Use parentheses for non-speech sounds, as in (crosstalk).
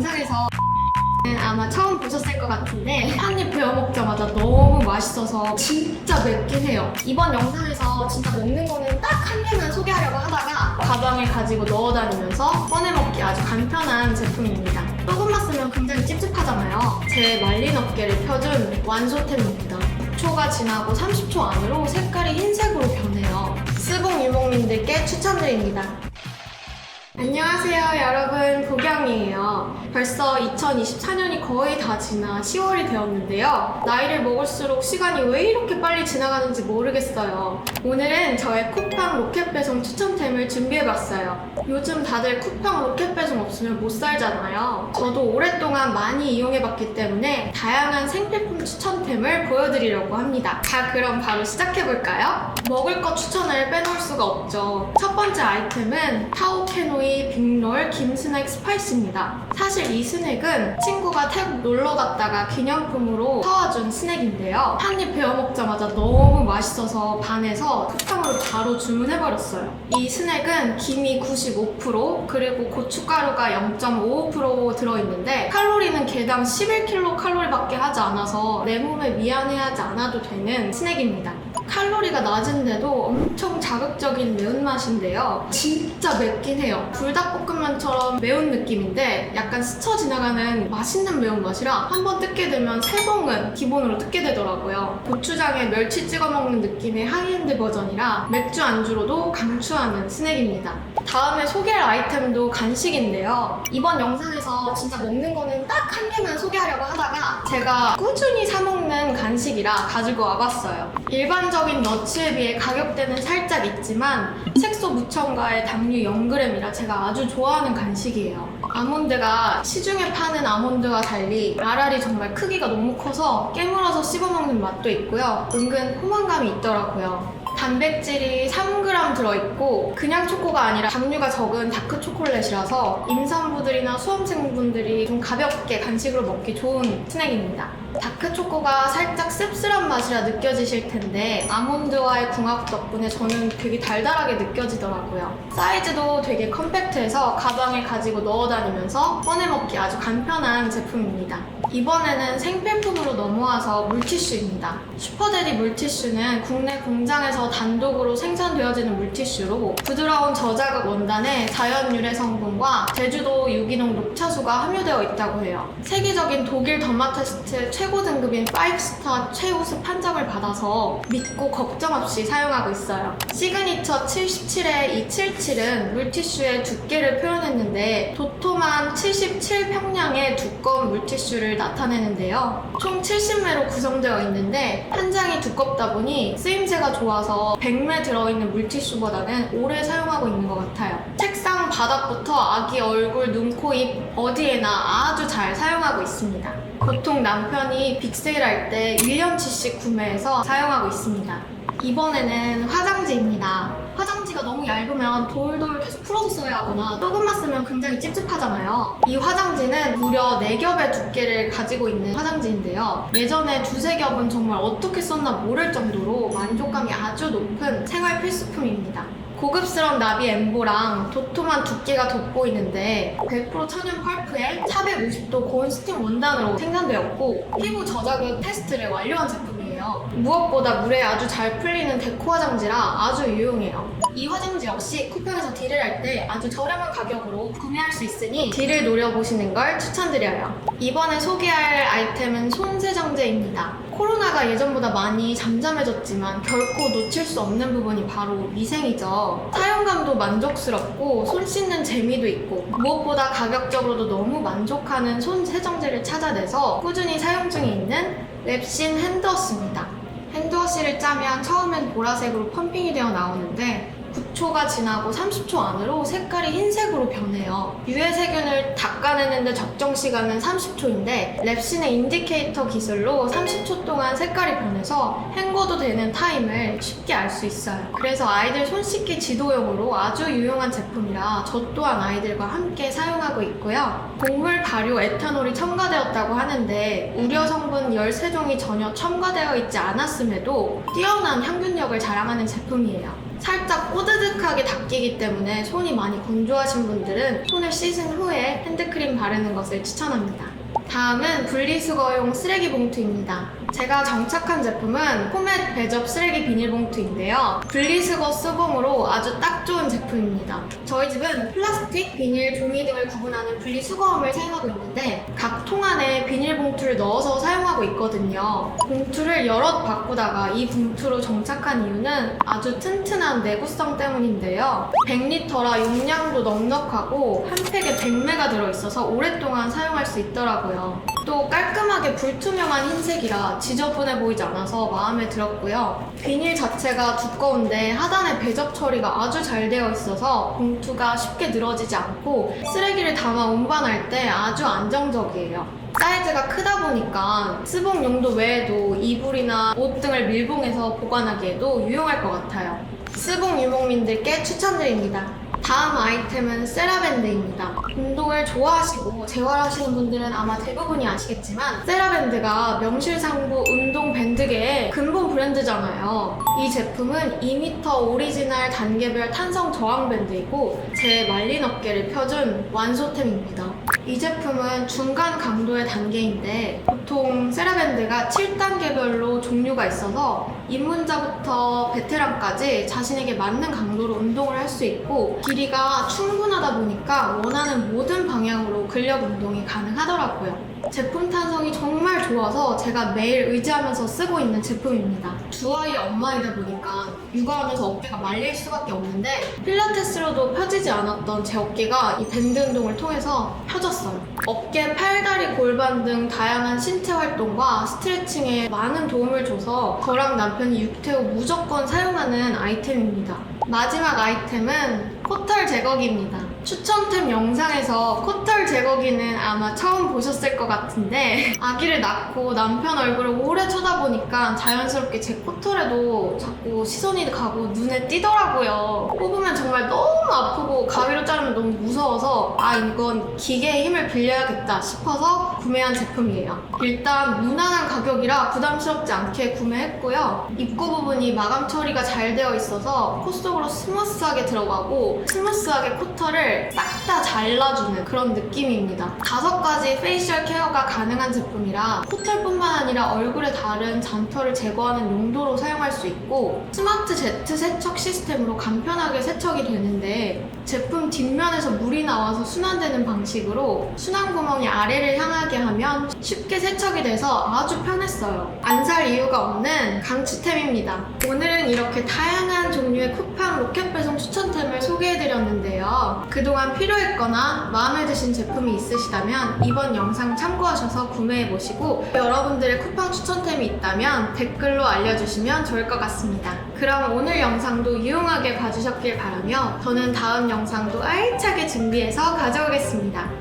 영상에서 (laughs) 아마 처음 보셨을 것 같은데 한 입 베어 먹자마자 너무 맛있어서 진짜 맵긴 해요. 이번 영상에서 진짜 먹는 거는 딱 한 개만 소개하려고 하다가 가방에 가지고 넣어 다니면서 꺼내 먹기 아주 간편한 제품입니다. 조금만 쓰면 굉장히 찝찝하잖아요. 제 말린 어깨를 펴준 완소템입니다. 6초가 지나고 30초 안으로 색깔이 흰색으로 변해요. 스봉 유목민들께 추천드립니다. 안녕하세요 여러분 보경이에요 벌써 2024년이 거의 다 지나 10월이 되었는데요. 나이를 먹을수록 시간이 왜 이렇게 빨리 지나가는지 모르겠어요. 오늘은 저의 쿠팡 로켓 배송 추천템을 준비해봤어요. 요즘 다들 쿠팡 로켓 배송 없으면 못 살잖아요. 저도 오랫동안 많이 이용해봤기 때문에 다양한 생필품 추천템을 보여드리려고 합니다. 자 그럼 바로 시작해볼까요? 먹을 것 추천을 빼놓을 수가 없죠. 첫 번째 아이템은 타오케노이 빅롤 김스낵 스파이스입니다. 사실 이 스낵은 친구가 태국 놀러 갔다가 기념품으로 사와준 스낵인데요. 한 입 베어 먹자마자 너무 맛있어서 반해서 쿠팡으로 바로 주문해버렸어요. 이 스낵은 김이 95% 그리고 고춧가루가 0.55% 들어있는데 칼로리는 개당 11kcal 칼로리밖에 하지 않아서 내 몸에 미안해하지 않아도 되는 스낵입니다. 칼로리가 낮은데도 엄청 자극적인 매운맛인데요. 진짜 맵긴 해요. 불닭볶음면처럼 매운 느낌인데 약간 스쳐 지나가는 맛있는 매운맛이라 한 번 뜯게 되면 세 봉은 기본으로 뜯게 되더라고요. 고추장에 멸치 찍어 먹는 느낌의 하이엔드 버전이라 맥주 안주로도 강추하는 스낵입니다. 다음에 소개할 아이템도 간식인데요. 이번 영상에서 진짜 먹는 거는 딱 한 개만 소개하려고 하다가 제가 꾸준히 사 먹는 간식이라 가지고 와봤어요. 일반적인 너츠에 비해 가격대는 살짝 있지만 색소 무첨가의 당류 0g이라 제가 아주 좋아하는 간식이에요. 아몬드가 시중에 파는 아몬드와 달리 알알이 정말 크기가 너무 커서 깨물어서 씹어먹는 맛도 있고요. 은근 포만감이 있더라고요. 단백질이 3g 들어있고 그냥 초코가 아니라 당류가 적은 다크 초콜릿이라서 임산부들이나 수험생분들이 좀 가볍게 간식으로 먹기 좋은 스낵입니다. 다크 초코가 살짝 씁쓸한 맛이라 느껴지실 텐데 아몬드와의 궁합 덕분에 저는 되게 달달하게 느껴지더라고요. 사이즈도 되게 컴팩트해서 가방에 가지고 넣어 다니면서 꺼내 먹기 아주 간편한 제품입니다. 이번에는 생필품으로 넘어와서 물티슈입니다. 슈퍼데리 물티슈는 국내 공장에서 단독으로 생산되어지는 물티슈로 부드러운 저자극 원단에 자연 유래 성분과 제주도 유기농 녹차수가 함유되어 있다고 해요. 세계적인 독일 더마테스트 최고 등급인 5스타 최우수 판정을 받아서 믿고 걱정 없이 사용하고 있어요. 시그니처 77의 이 77은 물티슈의 두께를 표현했는데 도톰한 77평량의 두꺼운 물티슈를 나타내는데요. 총 70매로 구성되어 있는데 한 장이 두껍다 보니 쓰임새가 좋아서 100매 들어있는 물티슈보다는 오래 사용하고 있는 것 같아요. 책상 바닥부터 아기 얼굴, 눈, 코, 입 어디에나 아주 잘 사용하고 있습니다. 보통 남편이 빅세일할 때 1년치씩 구매해서 사용하고 있습니다. 이번에는 화장지입니다. 화장지가 너무 얇으면 돌돌 계속 풀어서 써야 하거나 조금만 쓰면 굉장히 찝찝하잖아요. 이 화장지는 무려 4겹의 두께를 가지고 있는 화장지인데요. 예전에 두세 겹은 정말 어떻게 썼나 모를 정도로 만족감이 아주 높은 생활 필수품입니다. 고급스러운 나비 엠보랑 도톰한 두께가 돋보이는데 100% 천연 펄프에 450도 고온 스팀 원단으로 생산되었고 피부 저자극 테스트를 완료한 제품이에요. 무엇보다 물에 아주 잘 풀리는 데코 화장지라 아주 유용해요. 이 화장지 역시 쿠팡에서 딜을 할 때 아주 저렴한 가격으로 구매할 수 있으니 딜을 노려보시는 걸 추천드려요. 이번에 소개할 아이템은 손세정제입니다. 코로나가 예전보다 많이 잠잠해졌지만 결코 놓칠 수 없는 부분이 바로 미생이죠. 사용감도 만족스럽고 손 씻는 재미도 있고 무엇보다 가격적으로도 너무 만족하는 손 세정제를 찾아내서 꾸준히 사용 중에 있는 랩신 핸드워시입니다. 핸드워시를 짜면 처음엔 보라색으로 펌핑이 되어 나오는데 9초가 지나고 30초 안으로 색깔이 흰색으로 변해요. 유해 세균을 닦아내는데 적정 시간은 30초인데 랩신의 인디케이터 기술로 30초 동안 색깔이 변해서 헹궈도 되는 타임을 쉽게 알 수 있어요. 그래서 아이들 손 씻기 지도용으로 아주 유용한 제품이라 저 또한 아이들과 함께 사용하고 있고요. 곡물 발효 에탄올이 첨가되었다고 하는데 우려 성분 13종이 전혀 첨가되어 있지 않았음에도 뛰어난 향균력을 자랑하는 제품이에요. 살짝 꼬드득하게 닦이기 때문에 손이 많이 건조하신 분들은 손을 씻은 후에 핸드크림 바르는 것을 추천합니다. 다음은 분리수거용 쓰레기 봉투입니다. 제가 정착한 제품은 포맷 배접 쓰레기 비닐봉투인데요. 분리수거 수봉으로 아주 딱 좋은 제품입니다. 저희 집은 플라스틱, 비닐, 종이 등을 구분하는 분리수거함을 사용하고 있는데 각 통 안에 비닐봉투를 넣어서 사용하고 있거든요. 봉투를 여럿 바꾸다가 이 봉투로 정착한 이유는 아주 튼튼한 내구성 때문인데요. 100리터라 용량도 넉넉하고 한 팩에 100매가 들어있어서 오랫동안 사용할 수 있더라고요. 또 깔끔하게 불투명한 흰색이라 지저분해 보이지 않아서 마음에 들었고요. 비닐 자체가 두꺼운데 하단에 배접 처리가 아주 잘 되어 있어서 봉투가 쉽게 늘어지지 않고 쓰레기를 담아 운반할 때 아주 안정적이에요. 사이즈가 크다 보니까 스봉 용도 외에도 이불이나 옷 등을 밀봉해서 보관하기에도 유용할 것 같아요. 스봉 유목민들께 추천드립니다. 다음 아이템은 세라밴드입니다. 운동을 좋아하시고 재활하시는 분들은 아마 대부분이 아시겠지만 세라밴드가 명실상부 운동 밴드계의 근본 브랜드잖아요. 이 제품은 2m 오리지널 단계별 탄성 저항 밴드이고 제 말린 어깨를 펴준 완소템입니다. 이 제품은 중간 강도의 단계인데 보통 세라밴드가 7단계별로 종류가 있어서 입문자부터 베테랑까지 자신에게 맞는 강도로 운동을 할 수 있고 길이가 충분하다 보니까 원하는 모든 방향으로 근력 운동이 가능하더라고요. 제품 탄성이 정말 좋아서 제가 매일 의지하면서 쓰고 있는 제품입니다. 두 아이 엄마이다 보니까 육아하면서 어깨가 말릴 수밖에 없는데 필라테스로도 펴지지 않았던 제 어깨가 이 밴드 운동을 통해서 펴졌어요. 어깨, 팔 다리, 골반 등 다양한 신체 활동과 스트레칭에 많은 도움을 줘서 저랑 남편이 육퇴 후 무조건 사용하는 아이템입니다. 마지막 아이템은 코털 제거기입니다. 추천템 영상에서 코털 제거기는 아마 처음 보셨을 것 같은데 아기를 낳고 남편 얼굴을 오래 쳐다보니까 자연스럽게 제 코털에도 자꾸 시선이 가고 눈에 띄더라고요. 뽑으면 정말 너무 아프고 가위로 자르면 너무 무서워서 아 이건 기계의 힘을 빌려야겠다 싶어서 구매한 제품이에요. 일단 무난한 가격이라 부담스럽지 않게 구매했고요. 입구 부분이 마감 처리가 잘 되어 있어서 코 속으로 스무스하게 들어가고 스무스하게 코털을 싹 다 잘라주는 그런 느낌 입니다. 다섯 가지 페이셜 케어가 가능한 제품이라 코털뿐만 아니라 얼굴에 다른 잔털을 제거하는 용도로 사용할 수 있고 스마트 제트 세척 시스템으로 간편하게 세척이 되는데 제품 뒷면에서 물이 나와서 순환되는 방식으로 순환 구멍이 아래를 향하게 하면 쉽게 세척이 돼서 아주 편했어요. 안 살 이유가 없는 강추템입니다. 오늘은 이렇게 다양한 종류의 쿠팡 로켓 배송 추천템을 소개해드렸는데요. 그동안 필요했거나 마음에 드신 제품이 있으시다면 이번 영상 참고하셔서 구매해보시고 여러분들의 쿠팡 추천템이 있다면 댓글로 알려주시면 좋을 것 같습니다. 그럼 오늘 영상도 유용하게 봐주셨길 바라며 저는 다음 영상도 알차게 준비해서 가져오겠습니다.